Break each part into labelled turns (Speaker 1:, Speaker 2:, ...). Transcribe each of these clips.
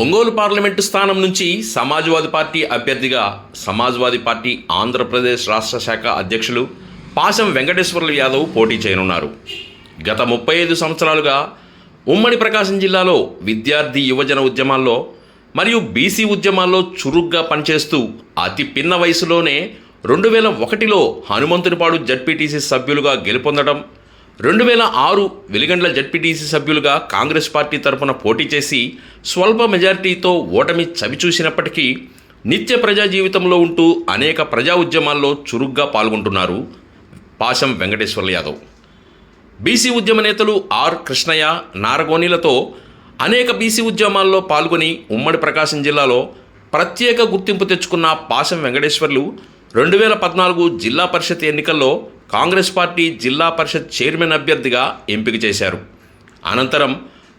Speaker 1: Ongole parliament స్థానం నుంచి Samajwadi party అభ్యర్థిగా సమాజ్వాదీ పార్టీ ఆంధ్రప్రదేశ్ రాష్ట్ర శాఖ అధ్యక్షులు పాశం వెంకటేశ్వర్లు యాదవ్ పోటీ చేయనున్నారు. గత ముప్పై ఐదు సంవత్సరాలుగా ఉమ్మడి ప్రకాశం జిల్లాలో విద్యార్థి యువజన ఉద్యమాల్లో మరియు బీసీ ఉద్యమాల్లో చురుగ్గా పనిచేస్తూ అతి పిన్న వయసులోనే రెండు వేల ఒకటిలో హనుమంతునిపాడు జడ్పీటీసీ సభ్యులుగా గెలుపొందడం రెండు వేల ఆరు వెలిగండ్ల జడ్పీటీసీ సభ్యులుగా కాంగ్రెస్ పార్టీ తరపున పోటీ చేసి స్వల్ప మెజారిటీతో ఓటమి చవిచూసినప్పటికీ నిత్య ప్రజా జీవితంలో ఉంటూ అనేక ప్రజా ఉద్యమాల్లో చురుగ్గా పాల్గొంటున్నారు పాశం వెంకటేశ్వర్ల యాదవ్. బీసీ ఉద్యమ నేతలు ఆర్ కృష్ణయ్య నారగోనిలతో అనేక బీసీ ఉద్యమాల్లో పాల్గొని ఉమ్మడి ప్రకాశం జిల్లాలో ప్రత్యేక గుర్తింపు తెచ్చుకున్న పాశం వెంకటేశ్వర్లు రెండు వేల పద్నాలుగు జిల్లా పరిషత్ ఎన్నికల్లో కాంగ్రెస్ పార్టీ జిల్లా పరిషత్ చైర్మన్ అభ్యర్థిగా ఎంపిక చేశారు. అనంతరం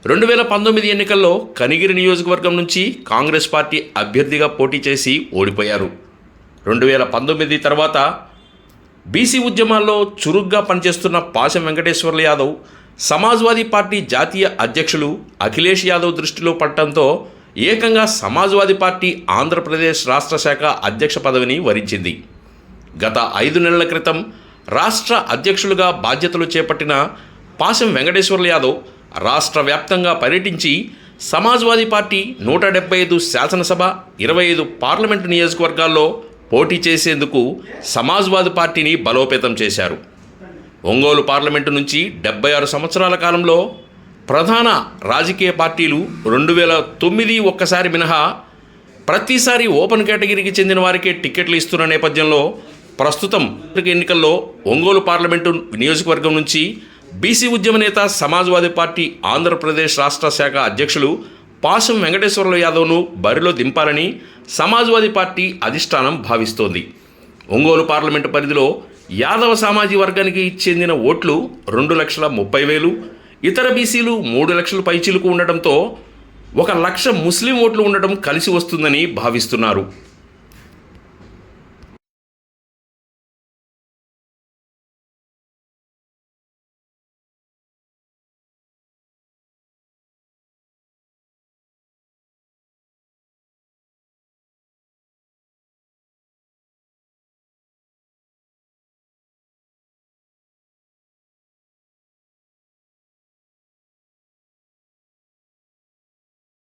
Speaker 1: రెండు వేల పంతొమ్మిది ఎన్నికల్లో కనిగిరి నియోజకవర్గం నుంచి కాంగ్రెస్ పార్టీ అభ్యర్థిగా పోటీ చేసి ఓడిపోయారు. రెండు వేల పంతొమ్మిది తర్వాత బీసీ ఉద్యమాల్లో చురుగ్గా పనిచేస్తున్న పాశం వెంకటేశ్వర్ల యాదవ్ సమాజ్వాదీ పార్టీ జాతీయ అధ్యక్షులు అఖిలేష్ యాదవ్ దృష్టిలో పడటంతో ఏకంగా సమాజ్వాదీ పార్టీ ఆంధ్రప్రదేశ్ రాష్ట్ర శాఖ అధ్యక్ష పదవిని వరించింది. గత ఐదు నెలల క్రితం రాష్ట్ర అధ్యక్షులుగా బాధ్యతలు చేపట్టిన పాశం వెంకటేశ్వర్ల యాదవ్ రాష్ట్ర వ్యాప్తంగా పర్యటించి సమాజ్వాదీ పార్టీ నూట డెబ్బై ఐదు శాసనసభ ఇరవై ఐదు పార్లమెంటు నియోజకవర్గాల్లో పోటీ చేసేందుకు సమాజ్వాదీ పార్టీని బలోపేతం చేశారు. ఒంగోలు పార్లమెంటు నుంచి డెబ్బై ఆరు సంవత్సరాల కాలంలో ప్రధాన రాజకీయ పార్టీలు రెండు వేల తొమ్మిది ఒక్కసారి మినహా ప్రతిసారి ఓపెన్ కేటగిరీకి చెందిన వారికే టికెట్లు ఇస్తున్న నేపథ్యంలో ప్రస్తుతం ఎన్నికల్లో ఒంగోలు పార్లమెంటు నియోజకవర్గం నుంచి బీసీ ఉద్యమ నేత సమాజ్వాదీ పార్టీ ఆంధ్రప్రదేశ్ రాష్ట్ర శాఖ అధ్యక్షులు పాశం వెంకటేశ్వరరావు యాదవ్ను బరిలో దింపాలని సమాజ్వాదీ పార్టీ అధిష్టానం భావిస్తోంది. ఒంగోలు పార్లమెంటు పరిధిలో యాదవ సామాజిక వర్గానికి చెందిన ఓట్లు రెండు లక్షల ముప్పై వేలు ఇతర బీసీలు మూడు లక్షల పైచీలకు ఉండటంతో ఒక లక్ష ముస్లిం ఓట్లు ఉండటం కలిసి వస్తుందని భావిస్తున్నారు.